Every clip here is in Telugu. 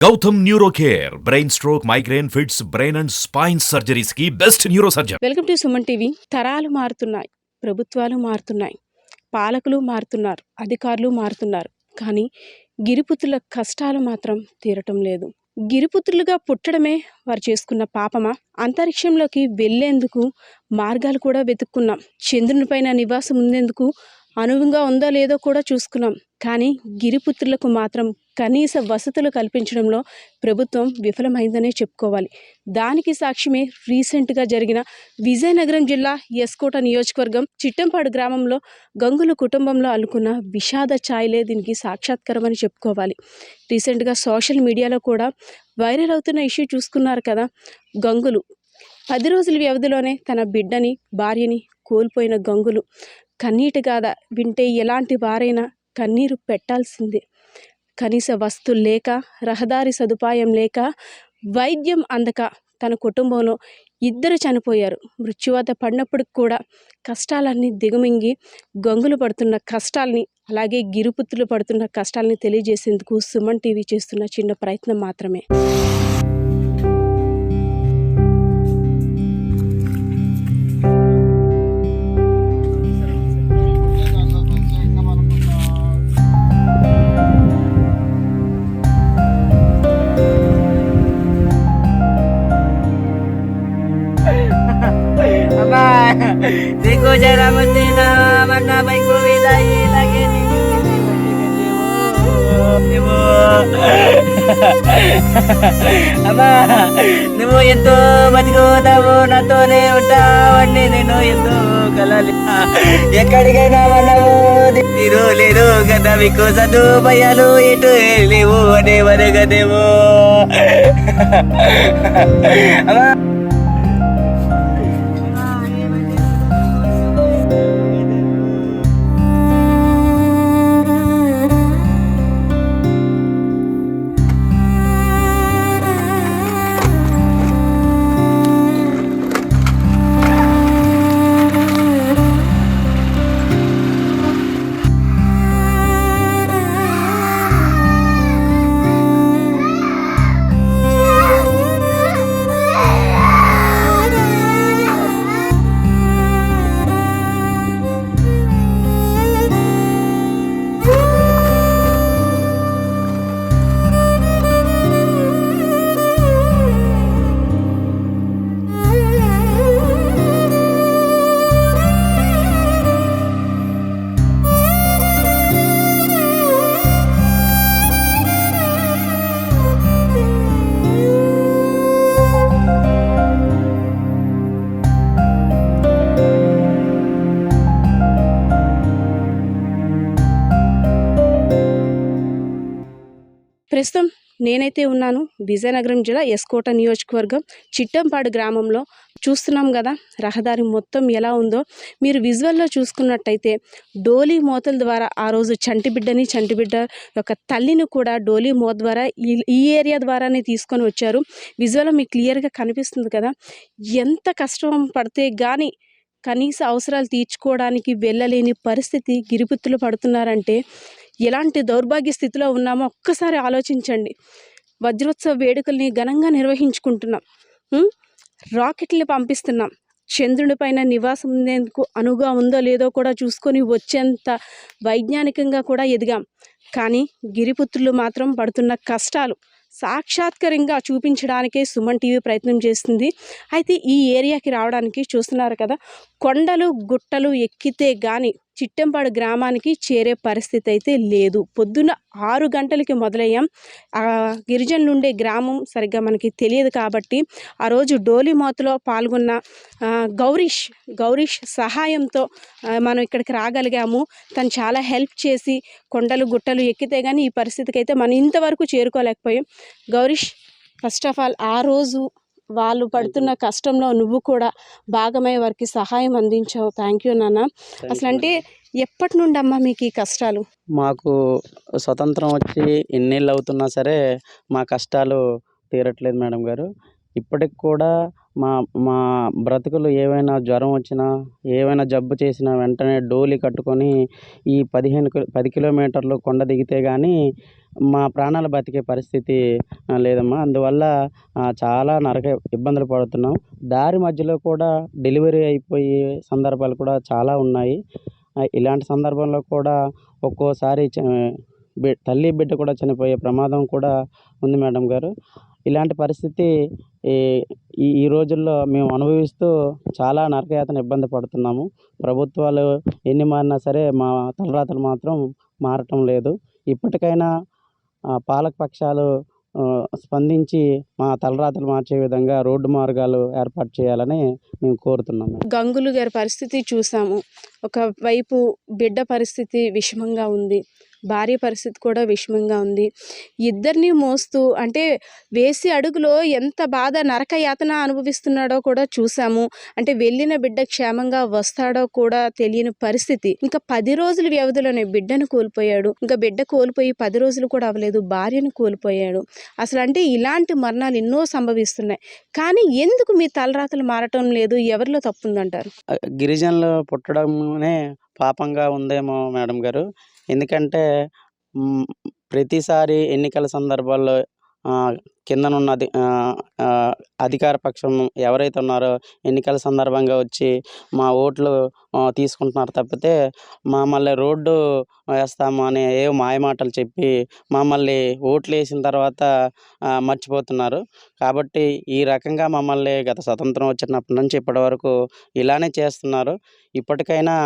Gautam neuro care brain stroke migraine fits brain and spine సర్జరీస్కి best neuro surgeon welcome to Suman TV. తరాలు మారుతున్నాయి ప్రభుత్వాలు మారుతున్నాయి పాలకులు మారుతున్నారు అధికారులు మారుతున్నారు కానీ గిరిపుత్రుల కష్టాలు మాత్రం తీరటం లేదు. గిరిపుత్రులుగా పుట్టడమే వారు చేసుకున్న పాపమా? అంతరిక్షంలోకి వెళ్ళేందుకు మార్గాలు కూడా వెతుక్కున్నాం. చంద్రునిపైన నివాసం ఉందేందుకు అనువుగా ఉందో లేదో కూడా చూసుకున్నాం. కానీ గిరిపుత్రులకు మాత్రం కనీస వసతులు కల్పించడంలో ప్రభుత్వం విఫలమైందనే చెప్పుకోవాలి. దానికి సాక్ష్యమే రీసెంట్గా జరిగిన విజయనగరం జిల్లా ఎస్కోట నియోజకవర్గం చిట్టంపాడు గ్రామంలో గంగుల కుటుంబంలో అల్లుకున్న విషాద ఛాయలే దీనికి సాక్షాత్కారం అని చెప్పుకోవాలి. రీసెంట్గా సోషల్ మీడియాలో కూడా వైరల్ అవుతున్న ఇష్యూ చూసుకున్నారు కదా గంగులు. పది రోజుల వ్యవధిలోనే తన బిడ్డని భార్యని కోల్పోయిన గంగులు. కన్నీటి గాథ వింటే ఎలాంటి వారైనా కన్నీరు పెట్టాల్సిందే. కనీస వస్తువులు లేక రహదారి సదుపాయం లేక వైద్యం అందక తన కుటుంబంలో ఇద్దరు చనిపోయారు. మృత్యువాత పడినప్పుడు కూడా కష్టాలన్నీ దిగమింగి గంగులు పడుతున్న కష్టాల్ని అలాగే గిరుపుత్తులు పడుతున్న కష్టాల్ని తెలియజేసేందుకు సుమన్ టీవీ చేస్తున్న చిన్న ప్రయత్నం మాత్రమే. Ama, di ko jara mesti na mana baik అమ్మా నువ్వు ఎంతో బతికోతావు నాతోనే ఉంటావని నేను ఎంతో కలాలి. ఎక్కడికైనా మనము తీరు లేదు కదా మీకు సదుపాయాలు ఇటు లేవు అనే వరగదేవో. అమ్మా ప్రస్తుతం నేనైతే ఉన్నాను విజయనగరం జిల్లా ఎస్కోట నియోజకవర్గం చిట్టంపాడు గ్రామంలో. చూస్తున్నాం కదా రహదారి మొత్తం ఎలా ఉందో. మీరు విజువల్లో చూసుకున్నట్టయితే డోలీ మోతల ద్వారా ఆ రోజు చంటిబిడ్డని చంటిబిడ్డ యొక్క తల్లిని కూడా డోలీ మోత ద్వారా ఈ ఈ ఏరియా ద్వారానే తీసుకొని వచ్చారు. విజువల్లో మీకు క్లియర్గా కనిపిస్తుంది కదా ఎంత కష్టం పడితే కానీ కనీస అవసరాలు తీర్చుకోవడానికి వెళ్ళలేని పరిస్థితి గిరిపుత్తులు పడుతున్నారంటే ఎలాంటి దౌర్భాగ్య స్థితిలో ఉన్నామో ఒక్కసారి ఆలోచించండి. వజ్రోత్సవ వేడుకల్ని ఘనంగా నిర్వహించుకుంటున్నాం. రాకెట్లు రాకెట్ని పంపిస్తున్నాం. చంద్రుడి పైన నివాసం ఉండేందుకు అనువుగా ఉందో లేదో కూడా చూసుకొని వచ్చేంత వైజ్ఞానికంగా కూడా ఎదిగాం. కానీ గిరిపుత్రులు మాత్రం పడుతున్న కష్టాలు సాక్షాత్కరంగా చూపించడానికే సుమన్ టీవీ ప్రయత్నం చేస్తుంది. అయితే ఈ ఏరియాకి రావడానికి చూస్తున్నారు కదా కొండలు గుట్టలు ఎక్కితే కానీ చిట్టంపాడు గ్రామానికి చేరే పరిస్థితి అయితే లేదు. పొద్దున్న ఆరు గంటలకి మొదలయ్యాం. ఆ గిరిజనులు ఉండే గ్రామం సరిగ్గా మనకి తెలియదు కాబట్టి ఆ రోజు డోలి మోతలో పాల్గొన్న గౌరీష్ గౌరీష్ సహాయంతో మనం ఇక్కడికి రాగలిగాము. తను చాలా హెల్ప్ చేసి కొండలు గుట్టలు ఎక్కితే కానీ ఈ పరిస్థితికి అయితే మనం ఇంతవరకు చేరుకోలేకపోయాం. గౌరీష్ ఫస్ట్ ఆఫ్ ఆల్ ఆ రోజు వాళ్ళు పడుతున్న కష్టంలో నువ్వు కూడా భాగమై వారికి సహాయం అందించావు. థ్యాంక్ యూ నాన్న. అసలు అంటే ఎప్పటి నుండి అమ్మా మీకు ఈ కష్టాలు? మాకు స్వతంత్రం వచ్చి ఎన్నేళ్ళు అవుతున్నా సరే మా కష్టాలు తీరట్లేదు మేడం గారు. ఇప్పటికి కూడా మా మా బ్రతుకులు ఏవైనా జ్వరం వచ్చినా ఏవైనా జబ్బు చేసినా వెంటనే డోలి కట్టుకొని ఈ పదిహేను పది కిలోమీటర్లు కొండ దిగితే కానీ మా ప్రాణాలు బతికే పరిస్థితి లేదమ్మా. అందువల్ల చాలా నరక ఇబ్బందులు పడుతున్నాం. దారి మధ్యలో కూడా డెలివరీ అయిపోయే సందర్భాలు కూడా చాలా ఉన్నాయి. ఇలాంటి సందర్భంలో కూడా ఒక్కోసారి చ- తల్లి బిడ్డ కూడా చనిపోయే ప్రమాదం కూడా ఉంది మేడం గారు. ఇలాంటి పరిస్థితి ఈ ఈ ఈ రోజుల్లో మేము అనుభవిస్తూ చాలా నరకయాతన ఇబ్బంది పడుతున్నాము. ప్రభుత్వాలు ఎన్ని మారినా సరే మా తలరాతలు మాత్రం మారటం లేదు. ఇప్పటికైనా పాలకపక్షాలు స్పందించి మా తలరాతలు మార్చే విధంగా రోడ్డు మార్గాలు ఏర్పాటు చేయాలని మేము కోరుతున్నాము. గంగులు గారి పరిస్థితి చూసాము. ఒకవైపు బిడ్డ పరిస్థితి విషమంగా ఉంది. భార్య పరిస్థితి కూడా విషమంగా ఉంది. ఇద్దరిని మోస్తూ అంటే వేసి అడుగులో ఎంత బాధ నరక యాతన అనుభవిస్తున్నాడో కూడా చూసాము. అంటే వెళ్ళిన బిడ్డ క్షేమంగా వస్తాడో కూడా తెలియని పరిస్థితి. ఇంకా పది రోజుల వ్యవధిలోనే బిడ్డను కోల్పోయాడు. ఇంకా బిడ్డ కోల్పోయి పది రోజులు కూడా అవ్వలేదు భార్యను కోల్పోయాడు. అసలు అంటే ఇలాంటి మరణాలు ఎన్నో సంభవిస్తున్నాయి. కానీ ఎందుకు మీ తలరాతలు మారటం లేదు? ఎవరిలో తప్పుందంటారు గిరిజనులు పుట్టడమే పాపంగా ఉందేమో మేడం గారు. ఎందుకంటే ప్రతిసారి ఎన్నికల సందర్భాల్లో కిందనున్న అధి అధికార పక్షం ఎవరైతే ఉన్నారో ఎన్నికల సందర్భంగా వచ్చి మా ఓట్లు తీసుకుంటున్నారు తప్పితే మమ్మల్ని రోడ్డు వేస్తాము అనే ఏ మాయమాటలు చెప్పి మమ్మల్ని ఓట్లు వేసిన తర్వాత మర్చిపోతున్నారు. కాబట్టి ఈ రకంగా మమ్మల్ని గత స్వతంత్రం వచ్చినప్పటి నుంచి ఇప్పటి వరకు ఇలానే చేస్తున్నారు. ఇప్పటికైనా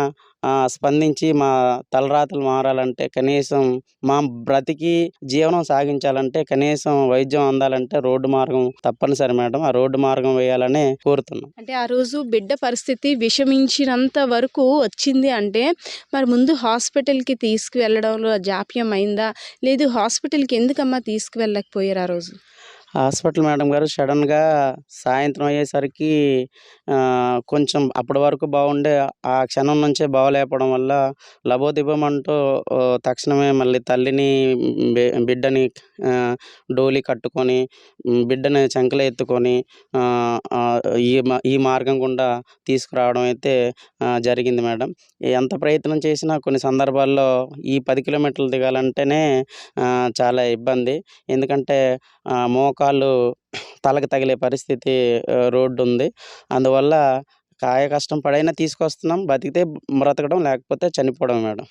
స్పందించి మా తలరాతలు మారాలంటే కనీసం మా బ్రతికి జీవనం సాగించాలంటే కనీసం వైద్యం అందాలంటే రోడ్డు మార్గం తప్పనిసరి మేడం. ఆ రోడ్డు మార్గం వేయాలని కోరుతున్నాం. అంటే ఆ రోజు బిడ్డ పరిస్థితి విషమించినంత వరకు వచ్చింది అంటే మరి ముందు హాస్పిటల్కి తీసుకువెళ్ళడంలో జాప్యం అయిందా? లేదు హాస్పిటల్కి ఎందుకమ్మా తీసుకువెళ్ళకపోయారు ఆ రోజు? హాస్పిటల్ మేడం గారు సడన్గా సాయంత్రం అయ్యేసరికి కొంచెం అప్పటి వరకు బాగుండే ఆ క్షణం నుంచే బాగలేకపోవడం వల్ల లబోదిబమంటూ అంటూ తక్షణమే మళ్ళీ తల్లిని బిడ్డని డోలి కట్టుకొని బిడ్డని చంకలో ఎత్తుకొని ఈ మా- ఈ మార్గం గుండా తీసుకురావడం అయితే జరిగింది మేడం. ఎంత ప్రయత్నం చేసినా కొన్ని సందర్భాల్లో ఈ పది కిలోమీటర్లు దిగాలంటేనే చాలా ఇబ్బంది. ఎందుకంటే మోకాళ్ళు తలకు తగిలే పరిస్థితి రోడ్డు ఉంది అందువల్ల కాయ కష్టం పడైనా తీసుకొస్తున్నాం బతికితే బ్రతకడం లేకపోతే చనిపోవడం మేడం.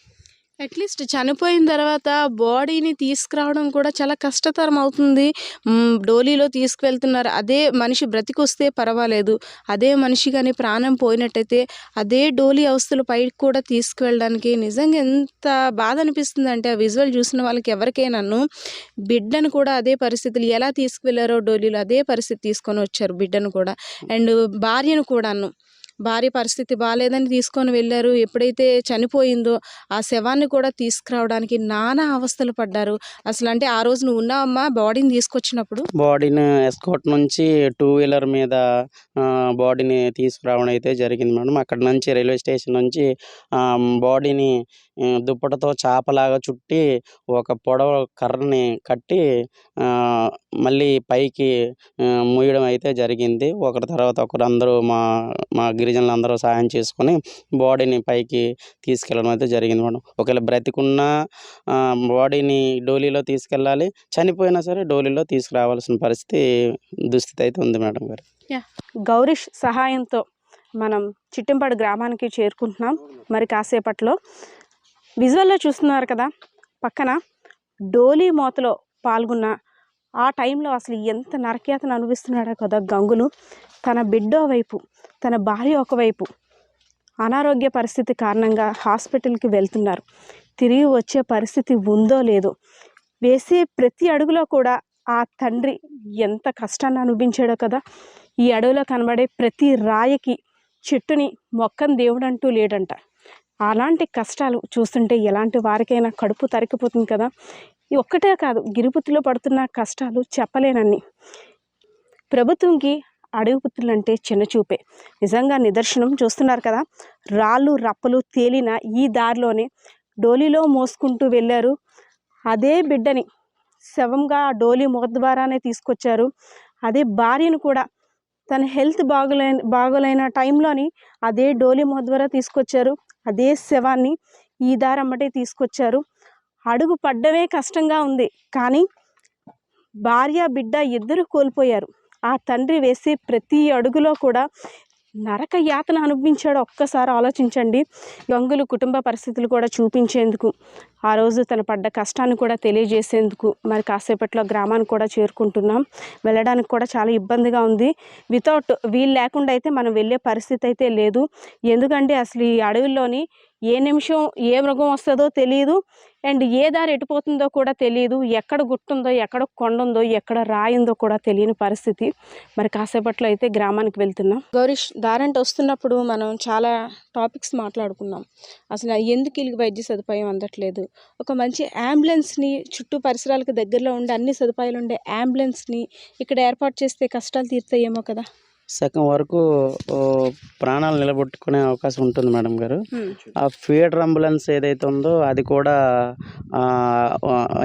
అట్లీస్ట్ చనిపోయిన తర్వాత బాడీని తీసుకురావడం కూడా చాలా కష్టతరం అవుతుంది. డోలీలో తీసుకువెళ్తున్నారు. అదే మనిషి బ్రతికొస్తే పర్వాలేదు. అదే మనిషి కానీ ప్రాణం పోయినట్టయితే అదే డోలీ అవస్థలు పైకి కూడా తీసుకువెళ్ళడానికి నిజంగా ఎంత బాధ అనిపిస్తుంది అంటే ఆ విజువల్ చూసిన వాళ్ళకి ఎవరికైనాను బిడ్డను కూడా అదే పరిస్థితులు ఎలా తీసుకువెళ్ళారో డోలీలో అదే పరిస్థితి తీసుకొని వచ్చారు బిడ్డను కూడా. అండ్ భార్యను కూడాను. భార్య పరిస్థితి బాగాలేదని తీసుకొని వెళ్ళారు. ఎప్పుడైతే చనిపోయిందో ఆ శవాన్ని కూడా తీసుకురావడానికి నానా అవస్థలు పడ్డారు. అసలు అంటే ఆ రోజు నువ్వు ఉన్నావమ్మా బాడీని తీసుకొచ్చినప్పుడు? బాడీని ఎస్కోట్ నుంచి టూ వీలర్ మీద బాడీని తీసుకురావడం అయితే జరిగింది మేడం. అక్కడ నుంచి రైల్వే స్టేషన్ నుంచి బాడీని దుప్పటతో చాపలాగా చుట్టి ఒక పొడవ కర్రని కట్టి మళ్ళీ పైకి మూయడం అయితే జరిగింది. ఒకరి తర్వాత ఒకరు అందరూ మా మా గిరిజనులు అందరూ సహాయం చేసుకొని బాడీని పైకి తీసుకెళ్ళడం అయితే జరిగింది మేడం. ఒకవేళ బ్రతికున్న బాడీని డోలీలో తీసుకెళ్ళాలి చనిపోయినా సరే డోలీలో తీసుకురావాల్సిన పరిస్థితి దుస్థితి అయితే ఉంది మేడం గారు. గౌరీష్ సహాయంతో మనం చిట్టంపాడు గ్రామానికి చేరుకుంటున్నాం. మరి కాసేపట్లో విజువల్లో చూస్తున్నారు కదా పక్కన డోలీ మోతలో పాల్గొన్న ఆ టైంలో అసలు ఎంత నరకేతను అనుభవిస్తున్నాడో కదా గంగులు. తన బిడ్డ వైపు తన భార్య ఒకవైపు అనారోగ్య పరిస్థితి కారణంగా హాస్పిటల్కి వెళ్తున్నారు. తిరిగి వచ్చే పరిస్థితి ఉందో లేదో వేసే ప్రతి అడుగులో కూడా ఆ తండ్రి ఎంత కష్టాన్ని అనుభవించాడో కదా. ఈ అడవిలో కనబడే ప్రతి రాయికి చెట్టుని మొక్కని దేవుడు అంటూ లేడంట. అలాంటి కష్టాలు చూస్తుంటే ఎలాంటి వారికైనా కడుపు తరికిపోతుంది కదా. ఈ ఒక్కటే కాదు గిరిపుత్తులో పడుతున్న కష్టాలు చెప్పలేనన్ని. ప్రభుత్వంకి అడవి అంటే చిన్నచూపే నిజంగా నిదర్శనం చూస్తున్నారు కదా రాళ్ళు రప్పలు తేలిన ఈ దారిలోనే డోలీలో మోసుకుంటూ వెళ్ళారు. అదే బిడ్డని శవంగా డోలీ ముఖ ద్వారానే తీసుకొచ్చారు. అదే భార్యను కూడా తన హెల్త్ బాగోలేని బాగోలేన టైంలోని అదే డోలి ద్వారా తీసుకొచ్చారు. అదే శవాన్ని ఈ దారమ్మటే తీసుకొచ్చారు. అడుగు పడ్డమే కష్టంగా ఉంది. కానీ భార్య బిడ్డ ఇద్దరు కోల్పోయారు. ఆ తండ్రి వేసే ప్రతి అడుగులో కూడా నరక యాతన అనుభవించాడు. ఒక్కసారి ఆలోచించండి. గంగులు కుటుంబ పరిస్థితులు కూడా చూపించేందుకు ఆ రోజు తన పడ్డ కష్టాన్ని కూడా తెలియజేసేందుకు మరి కాసేపట్లో గ్రామానికి కూడా చేరుకుంటున్నాం. వెళ్ళడానికి కూడా చాలా ఇబ్బందిగా ఉంది. వితౌట్ వీలు లేకుండా అయితే మనం వెళ్ళే పరిస్థితి అయితే లేదు. ఎందుకంటే అసలు ఈ అడవుల్లోని ఏ నిమిషం ఏ మృగం వస్తుందో తెలియదు అండ్ ఏ దారి ఎటుపోతుందో కూడా తెలియదు ఎక్కడ గుట్టుందో ఎక్కడ కొండ ఉందో ఎక్కడ రాయిందో కూడా తెలియని పరిస్థితి. మరి కాసేపట్లో అయితే గ్రామానికి వెళ్తున్నాం. గౌరీష్ దారంటే వస్తున్నప్పుడు మనం చాలా టాపిక్స్ మాట్లాడుకున్నాం. అసలు ఎందుకు వీళ్ళకి వైద్య సదుపాయం అందట్లేదు? ఒక మంచి అంబులెన్స్ని చుట్టూ పరిసరాలకు దగ్గరలో ఉండే అన్ని సదుపాయాలు ఉండే అంబులెన్స్ని ఇక్కడ ఏర్పాటు చేస్తే కష్టాలు తీరుతాయేమో కదా? సగం వరకు ప్రాణాలు నిలబెట్టుకునే అవకాశం ఉంటుంది మేడం గారు. ఆ ఫీడర్ అంబులెన్స్ ఏదైతే ఉందో అది కూడా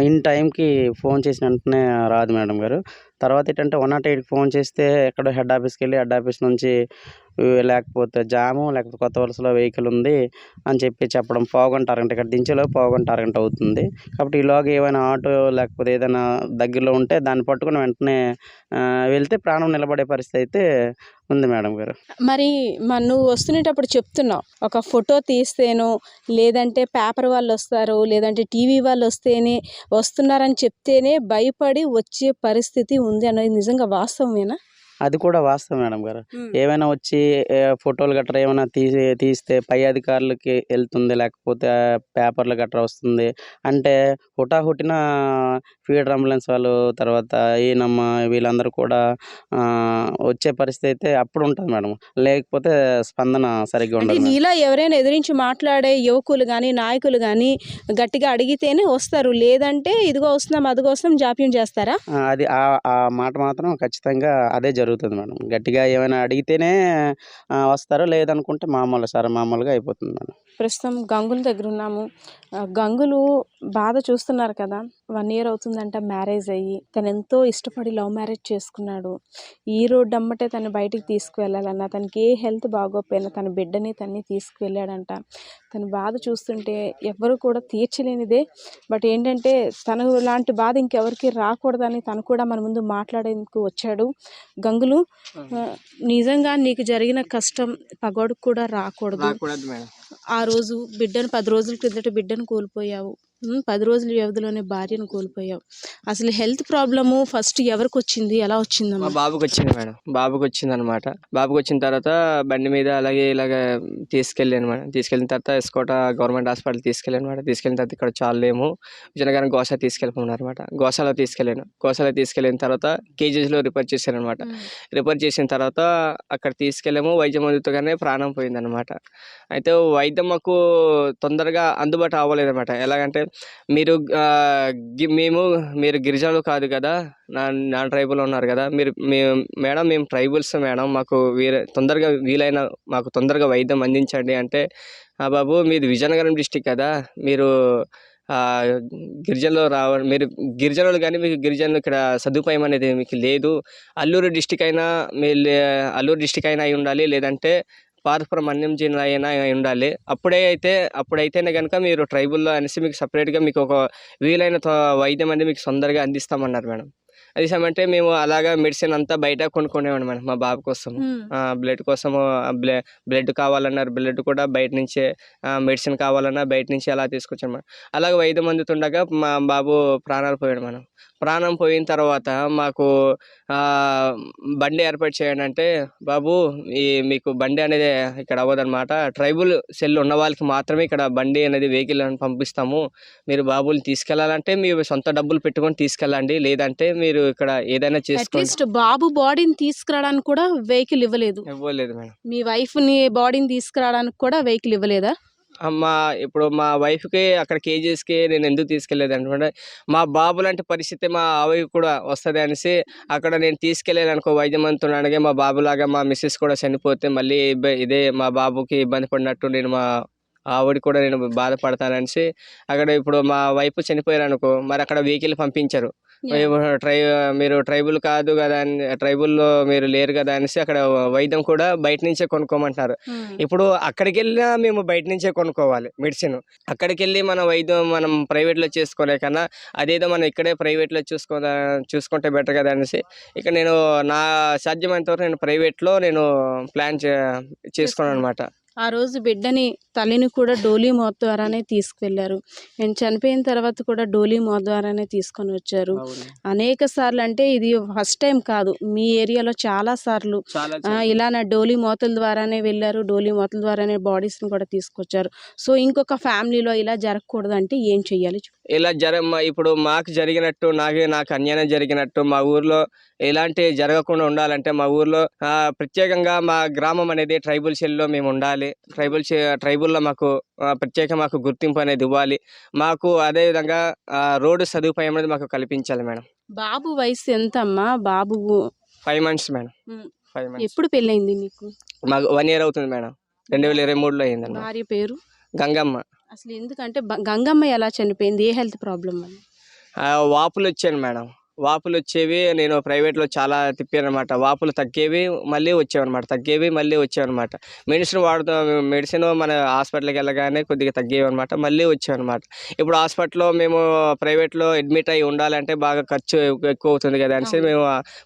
ఇన్ టైంకి ఫోన్ చేసిన వెంటనే రాదు మేడం గారు. తర్వాత ఏంటంటే వన్ నాట్ ఎయిట్కి ఫోన్ చేస్తే ఎక్కడో హెడ్ ఆఫీస్కి వెళ్ళి హెడ్ ఆఫీస్ నుంచి లేకపోతే జాము లేకపోతే కొత్త వలసలో వెహికల్ ఉంది అని చెప్పి చెప్పడం పావుగంట అరగంట ఇక్కడ దించేలో పావుగంట అరగంట అవుతుంది. కాబట్టి ఈలోగా ఏమైనా ఆటో లేకపోతే ఏదైనా దగ్గరలో ఉంటే దాన్ని పట్టుకుని వెంటనే వెళ్తే ప్రాణం నిలబడే పరిస్థితి అయితే ఉంది మేడం గారు. మరి నువ్వు వస్తునేటప్పుడు చెప్తున్నావు ఒక ఫోటో తీస్తేనో లేదంటే పేపర్ వాళ్ళు వస్తారు లేదంటే టీవీ వాళ్ళు వస్తేనే వస్తున్నారని చెప్తేనే భయపడి వచ్చే పరిస్థితి ఉంది అనేది నిజంగా వాస్తవమేనా? అది కూడా వాస్తవం మేడం గారు. ఏమైనా వచ్చి ఫోటోలు గట్రా ఏమైనా తీసి తీస్తే పై అధికారులకి వెళ్తుంది లేకపోతే పేపర్లు గట్రా వస్తుంది. అంటే హుటాహుటిన ఫీడర్ అంబులెన్స్ వాళ్ళు తర్వాత ఈయనమ్మ వీళ్ళందరూ కూడా వచ్చే పరిస్థితి అయితే అప్పుడు ఉంటుంది మేడం. లేకపోతే స్పందన సరిగ్గా ఉండదు. నీలా ఎవరైనా ఎదిరించి మాట్లాడే యువకులు కానీ నాయకులు కానీ గట్టిగా అడిగితేనే వస్తారు. లేదంటే ఇదిగో వస్తున్నాం అదిగో వస్తున్నాం జాప్యం చేస్తారా? అది ఆ ఆ మాట మాత్రం ఖచ్చితంగా అదే జరుగుతుంది. జరుగుతుంది మేడం. గట్టిగా ఏమైనా అడిగితేనే ఆ, వస్తారు లేదనుకుంటే మామూలు సార్ మామూలుగా అయిపోతుంది మేడం. ప్రస్తుతం గంగుల దగ్గర ఉన్నాము గంగులు బాధ చూస్తున్నారు కదా. వన్ ఇయర్ అవుతుందంట మ్యారేజ్ అయ్యి. తను ఎంతో ఇష్టపడి లవ్ మ్యారేజ్ చేసుకున్నాడు. ఈ రోడ్డు అమ్మటే తను బయటికి తీసుకువెళ్ళాలన్న తనకి ఏ హెల్త్ బాగోపోయినా తన బిడ్డని తన్ని తీసుకువెళ్ళాడంట. తన బాధ చూస్తుంటే ఎవ్వరు కూడా తీర్చలేనిదే. బట్ ఏంటంటే తను లాంటి బాధ ఇంకెవరికి రాకూడదని తను కూడా మన ముందు మాట్లాడేందుకు వచ్చాడు. గంగులు నిజంగా నీకు జరిగిన కష్టం పగోడుకు కూడా రాకూడదు. ఆ రోజు బిడ్డను పది రోజుల క్రిందట బిడ్డను కోల్పోయావు. పది రోజుల వ్యవధిలోనే భార్యను కోల్పోయావు. అసలు హెల్త్ ప్రాబ్లము ఫస్ట్ ఎవరికి వచ్చింది ఎలా మా వచ్చిందమ్మా? బాబుకి వచ్చింది మేడం. బాబుకి వచ్చింది అనమాట బాబుకి వచ్చిన తర్వాత బండి మీద అలాగే ఇలాగ తీసుకెళ్ళాను మేడం. తీసుకెళ్ళిన తర్వాత ఎస్కోట గవర్నమెంట్ హాస్పిటల్ తీసుకెళ్ళాను మేడం. తీసుకెళ్ళిన తర్వాత ఇక్కడ చాలేము విజయనగరం గోసా తీసుకెళ్ళిపోమన్నారు అనమాట గోసాలో తీసుకెళ్ళాను. గోసాలో తీసుకెళ్ళిన తర్వాత కేజీస్లో రిపేర్ చేశాను అనమాట రిపేర్ చేసిన తర్వాత అక్కడ తీసుకెళ్ళాము. వైద్యం అందుతూనే ప్రాణం పోయిందనమాట అయితే వైద్యం మాకు తొందరగా అందుబాటు అవ్వలేదు అనమాట ఎలాగంటే మీరు మేము మీరు గిరిజనులు కాదు కదా నా నా ట్రైబుల్ ఉన్నారు కదా మీరు మేము మేడం మేము ట్రైబుల్స్ మేడం మాకు వీరే తొందరగా వీలైన మాకు తొందరగా వైద్యం అందించండి అంటే బాబు మీది విజయనగరం డిస్టిక్ కదా మీరు గిరిజనులు రావ మీరు గిరిజనులు కానీ మీకు గిరిజనులు ఇక్కడ సదుపాయం అనేది మీకు లేదు. అల్లూరు డిస్టిక్ అయినా మీ లే- అల్లూరు డిస్టిక్ అయినా అయి ఉండాలి లేదంటే జిల్లా అయినా అయి ఉండాలి. అప్పుడే అయితే అప్పుడైతేనే కనుక మీరు ట్రైబుల్లో అనేసి మీకు సపరేట్గా మీకు ఒక వీలైన వైద్యం అనేది మీకు తొందరగా అందిస్తామన్నారు మేడం. అది ఏమంటే మేము అలాగా మెడిసిన్ అంతా బయట కొనుక్కునేవాడు మేడం మా బాబు కోసం. బ్లడ్ కోసము బ్లడ్ బ్లడ్ కావాలన్నారు బ్లడ్ కూడా బయట నుంచే మెడిసిన్ కావాలన్నా బయట నుంచి అలా తీసుకొచ్చాను మేడం. అలాగే వైద్యం అందుతుండగా మా బాబు ప్రాణాలు పోయాడు మేడం. ప్రాణం పోయిన తర్వాత మాకు బండి ఏర్పాటు చేయండి అంటే బాబు ఈ మీకు బండి అనేది ఇక్కడ అవ్వదన్నమాట. ట్రైబుల్ సెల్ ఉన్న వాళ్ళకి మాత్రమే ఇక్కడ బండి అనేది వెహికల్ అని పంపిస్తాము. మీరు బాబుని తీసుకెళ్ళాలంటే మీరు సొంత డబ్బులు పెట్టుకొని తీసుకెళ్ళండి. లేదంటే మీరు ఇక్కడ ఏదైనా చేసుకోండి. బాబు బాడీని తీసుకురావడానికి కూడా వెహికల్ ఇవ్వలేదు. ఇవ్వలేదు మేడం. మీ వైఫ్ని బాడీని తీసుకురావడానికి కూడా వెహికల్ ఇవ్వలేదా? మా ఇప్పుడు మా వైఫ్కి అక్కడ కేజీస్కి నేను ఎందుకు తీసుకెళ్ళలేదు అంటే మా బాబు లాంటి పరిస్థితి మా ఆవికి కూడా వస్తుంది అనేసి అక్కడ నేను తీసుకెళ్ళాను అనుకో వైద్యం అందుతున్నాడుగా మా బాబులాగా మా మిస్సెస్ కూడా చనిపోతే మళ్ళీ ఇదే మా బాబుకి ఇబ్బంది పడినట్టు నేను మా ఆవిడ కూడా నేను బాధపడతాననేసి అక్కడ ఇప్పుడు మా వైపు చనిపోయారు అనుకో మరి అక్కడ వెహికల్ పంపించరు. ట్రై మీరు ట్రైబుల్ కాదు కదా అని ట్రైబుల్లో మీరు లేరు కదా అనేసి అక్కడ వైద్యం కూడా బయట నుంచే కొనుక్కోమంటున్నారు. ఇప్పుడు అక్కడికి వెళ్ళినా మేము బయట నుంచే కొనుక్కోవాలి మెడిసిన్. అక్కడికి వెళ్ళి మన వైద్యం మనం ప్రైవేట్లో చేసుకోలే కన్నా అదేదో మనం ఇక్కడే ప్రైవేట్లో చూసుకో చూసుకుంటే బెటర్ కదా అనేసి ఇక నేను నా సాధ్యమైనంత వరకు నేను ప్రైవేట్లో నేను ప్లాన్ చే చేసుకున్నాను. అనమాట ఆ రోజు బిడ్డని తల్లిని కూడా డోలీ మోత ద్వారానే తీసుకువెళ్ళారు నేను చనిపోయిన తర్వాత కూడా డోలీ మోత ద్వారానే తీసుకొని వచ్చారు. అనేక సార్లు అంటే ఇది ఫస్ట్ టైం కాదు. మీ ఏరియాలో చాలా సార్లు. ఇలా నా డోలీ మోతల ద్వారానే వెళ్ళారు. డోలీ మోతల ద్వారానే బాడీస్ని కూడా తీసుకొచ్చారు. సో ఇంకొక ఫ్యామిలీలో ఇలా జరగకూడదు అంటే ఏం చెయ్యాలి ఇలా జర ఇప్పుడు మాకు జరిగినట్టు నాకే నాకు అన్యాయం జరిగినట్టు మా ఊర్లో ఎలాంటి జరగకుండా ఉండాలంటే మా ఊర్లో ప్రత్యేకంగా మా గ్రామం అనేది ట్రైబల్ సెల్లో మేము ఉండాలి. ట్రైబల్ ట్రైబుల్లో మాకు ప్రత్యేక మాకు గుర్తింపు అనేది ఇవ్వాలి. మాకు అదే విధంగా ఆ, రోడ్డు సదుపాయం అనేది మాకు కల్పించాలి మేడం. బాబు వయసు ఎంత అమ్మా బాబు five months madam. Five months. ఎప్పుడు పెళ్ళైంది నీకు? మాకు వన్ ఇయర్ అవుతుంది మేడం. రెండు వేల ఇరవై మూడులో అయిందన్న భార్య పేరు? గంగమ్మ. అసలు ఎందుకంటే బ- గంగమ్మ ఎలా చనిపోయింది? ఏ హెల్త్ ప్రాబ్లం అని ఆ, వాపులు వచ్చాను మేడం. వాపులు వచ్చేవి నేను ప్రైవేట్లో చాలా తిప్పాను అనమాట వాపులు తగ్గేవి మళ్ళీ వచ్చేవన్నమాట. తగ్గేవి మళ్ళీ వచ్చేవన్నమాట. మెడిసిన్ వాడుతూ మెడిసిన్ మన హాస్పిటల్కి వెళ్ళగానే కొద్దిగా తగ్గేవి అనమాట మళ్ళీ వచ్చేవన్నమాట. ఇప్పుడు హాస్పిటల్లో మేము ప్రైవేట్లో అడ్మిట్ అయ్యి ఉండాలంటే బాగా ఖర్చు ఎక్కు- ఎక్కువ అవుతుంది కదా అనేసి. మేము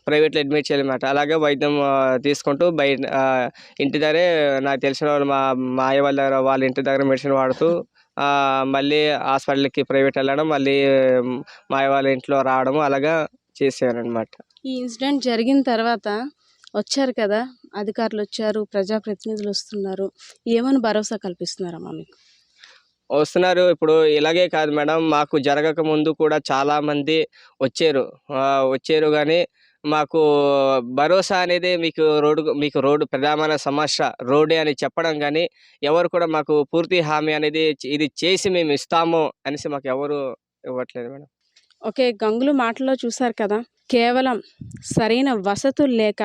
ప్రైవేట్లో అడ్మిట్ చేయాలన్నమాట అలాగే వైద్యం తీసుకుంటూ బయట ఇంటి దగ్గరే నాకు తెలిసిన వాళ్ళు మా మా అయ్య వాళ్ళ దగ్గర వాళ్ళ ఇంటి దగ్గర మెడిసిన్ వాడుతూ మళ్ళీ హాస్పిటల్కి ప్రైవేట్ వెళ్ళడం మళ్ళీ మ్, మా అయ్య వాళ్ళ ఇంట్లో రావడం అలాగా చేసేవారనమాట ఈ ఇన్సిడెంట్ జరిగిన తర్వాత వచ్చారు కదా అధికారులు వచ్చారు ప్రజాప్రతినిధులు వస్తున్నారు. ఏమని భరోసా కల్పిస్తున్నారమ్మా మీకు? వస్తున్నారు. ఇప్పుడు ఇలాగే కాదు మేడం మాకు జరగక ముందు కూడా చాలా మంది వచ్చారు వచ్చారు కానీ మాకు భరోసా అనేది మీకు రోడ్డు మీకు రోడ్డు ప్రధానమైన సమస్య రోడ్డే అని చెప్పడం కానీ ఎవరు కూడా మాకు పూర్తి హామీ అనేది ఇది చేసి మేము ఇస్తాము అనేసి మాకు ఎవరు ఇవ్వట్లేదు మేడం. ఓకే గంగులు మాటల్లో చూశారు కదా కేవలం సరైన వసతులు లేక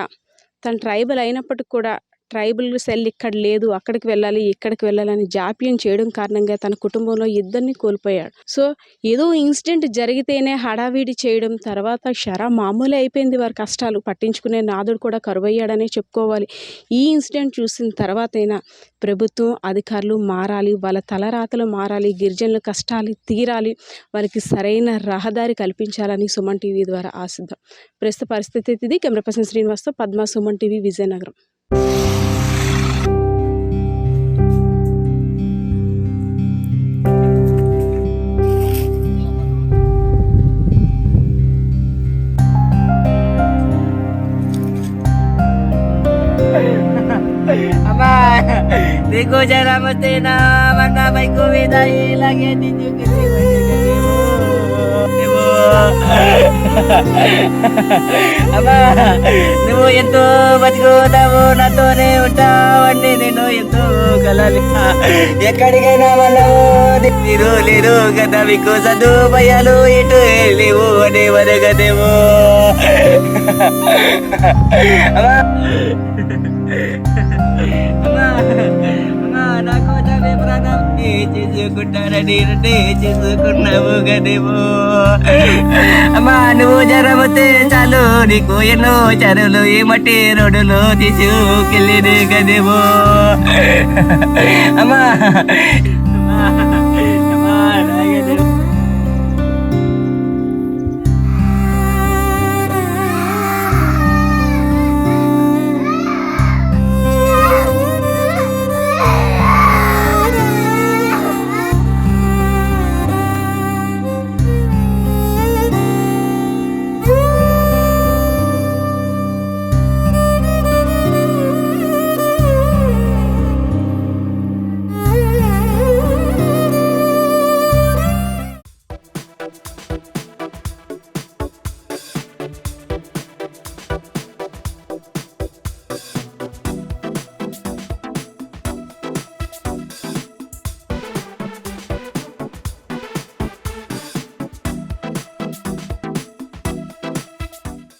తను ట్రైబల్ అయినప్పటికి కూడా ట్రైబల్ సెల్ ఇక్కడ లేదు అక్కడికి వెళ్ళాలి ఇక్కడికి వెళ్ళాలని జాప్యం చేయడం కారణంగా తన కుటుంబంలో ఇద్దరిని కోల్పోయాడు. సో ఏదో ఇన్సిడెంట్ జరిగితేనే హడావిడి చేయడం తర్వాత షరా మామూలు అయిపోయింది వారి కష్టాలు. పట్టించుకునే నాదుడు కూడా కరువయ్యాడనే చెప్పుకోవాలి. ఈ ఇన్సిడెంట్ చూసిన తర్వాతైనా ప్రభుత్వం అధికారులు మారాలి వాళ్ళ తలరాతలు మారాలి గిరిజనుల కష్టాలు తీరాలి వారికి సరైన రహదారి కల్పించాలని సుమన్ టీవీ ద్వారా ఆశిద్దాం. ప్రస్తుత పరిస్థితి ఇది. Camera person శ్రీనివాస్తో Padma Suman TV Vizianagaram. Di ko jara mesti na mana baik ko bidai lagi di juga di Ibu, అమ్మా నువ్వు ఎంతో బతికుతావు నాతోనే ఉంటావంటే నేను ఎంతో కలలి ఎక్కడికైనా మనవు లేరు లేరు కదా మీకు సదుపాయాలు ఇటు లేవు అని వరగదేమో అమ్మా అమ్మా అమ్మా నాకు నవే చేసుకుంటారని అంటే చేసుకున్నావు కదేమో అమ్మా నువ్వు జరబతే చాలు నీకు ఎన్నో చరువులు ఈ మట్టి రోడ్డులు తీసుకెళ్ళినే కదేమో అమ్మా.